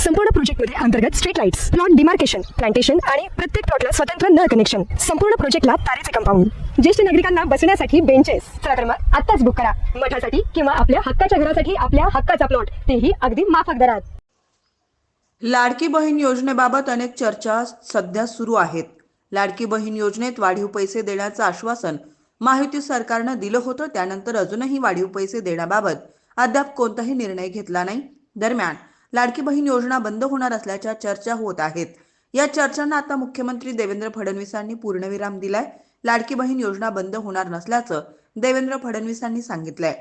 संपूर्ण प्रोजेक्टमध्ये अंतर्गत street lights plot demarcation plantation आणि प्रत्येक प्लॉटला स्वतंत्र नळ कनेक्शन संपूर्ण प्रोजेक्टला तारेचे कंपाऊंड ज्येष्ठ नागरिकांना बसण्यासाठी बेंचेस चला तर मग आत्ताच बुक करा. मठासाठी किंवा आपल्या हक्काच्या घरासाठी आपल्या हक्काचा प्लॉट तेही अगदी माफक दरात. लाडकी बहीण योजनेबाबत अनेक चर्चा सध्या सुरू आहेत. लाडकी बहीण योजनेत वाढीव पैसे देण्याचं आश्वासन महायुती सरकारनं दिलं होतं. त्यानंतर अजूनही वाढीव पैसे देण्याबाबत अद्याप कोणताही निर्णय घेतला नाही. दरम्यान लाडकी बहीण योजना बंद होणार असल्याच्या चर्चा होत आहेत. या चर्चांना आता मुख्यमंत्री देवेंद्र फडणवीसांनी पूर्णविराम दिलाय. लाडकी बहीण योजना बंद होणार नसल्याचं देवेंद्र फडणवीसांनी सांगितलंय.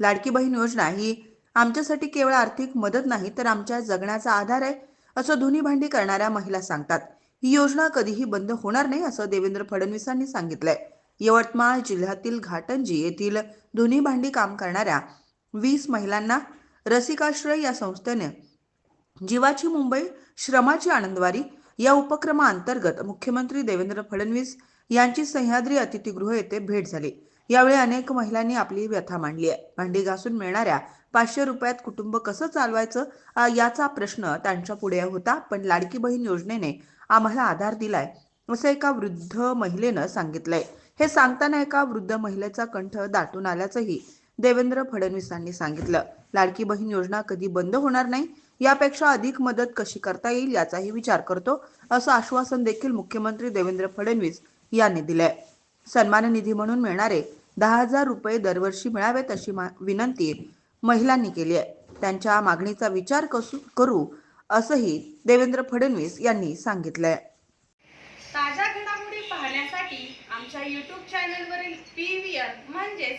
लाडकी बहीण योजना ही आमच्यासाठी केवळ आर्थिक मदत नाही तर आमच्या जगण्याचा आधार आहे असं धुनी भांडी करणाऱ्या महिला सांगतात. ही योजना कधीही बंद होणार नाही असं देवेंद्र फडणवीसांनी सांगितलंय. यवतमाळ जिल्ह्यातील घाटंजी येथील धुनी भांडी काम करणाऱ्या वीस महिलांना रसिकाश्रय या संस्थेने जीवाची मुंबई श्रमाची आनंदवारी या उपक्रमाअंतर्गत मुख्यमंत्री देवेंद्र फडणवीस यांची सह्याद्री अतिथीगृह येथे भेट झाली. यावेळी अनेक महिलांनी आपली व्यथा मांडली आहे. भांडी घासून मिळणाऱ्या पाचशे रुपयात कुटुंब कसं चालवायचं याचा प्रश्न त्यांच्या पुढे होता पण लाडकी बहीण योजनेने आम्हाला आधार दिलाय असं एका वृद्ध महिलेनं सांगितलंय. हे सांगताना एका वृद्ध महिलेचा कंठ दाटून आल्याचंही देवेंद्र फडणवीसांनी सांगितलं. लाडकी बहीण योजना कधी बंद होणार नाही? यापेक्षा अधिक मदत कशी करता येईल याचाही विचार करतो असं आश्वासन देखील मुख्यमंत्री देवेंद्र फडणवीस यांनी दिलंय. सन्मान निधी म्हणून मिळणारे दहा हजार रुपये दरवर्षी मिळावेत अशी विनंती महिलांनी केली आहे. त्यांच्या मागणीचा विचार कसू करू असंही देवेंद्र फडणवीस यांनी सांगितलंय. ताज्या घडामोडी पाहण्यासाठी आमच्या युट्यूब चॅनलवरील पी व्ही आर म्हणजेच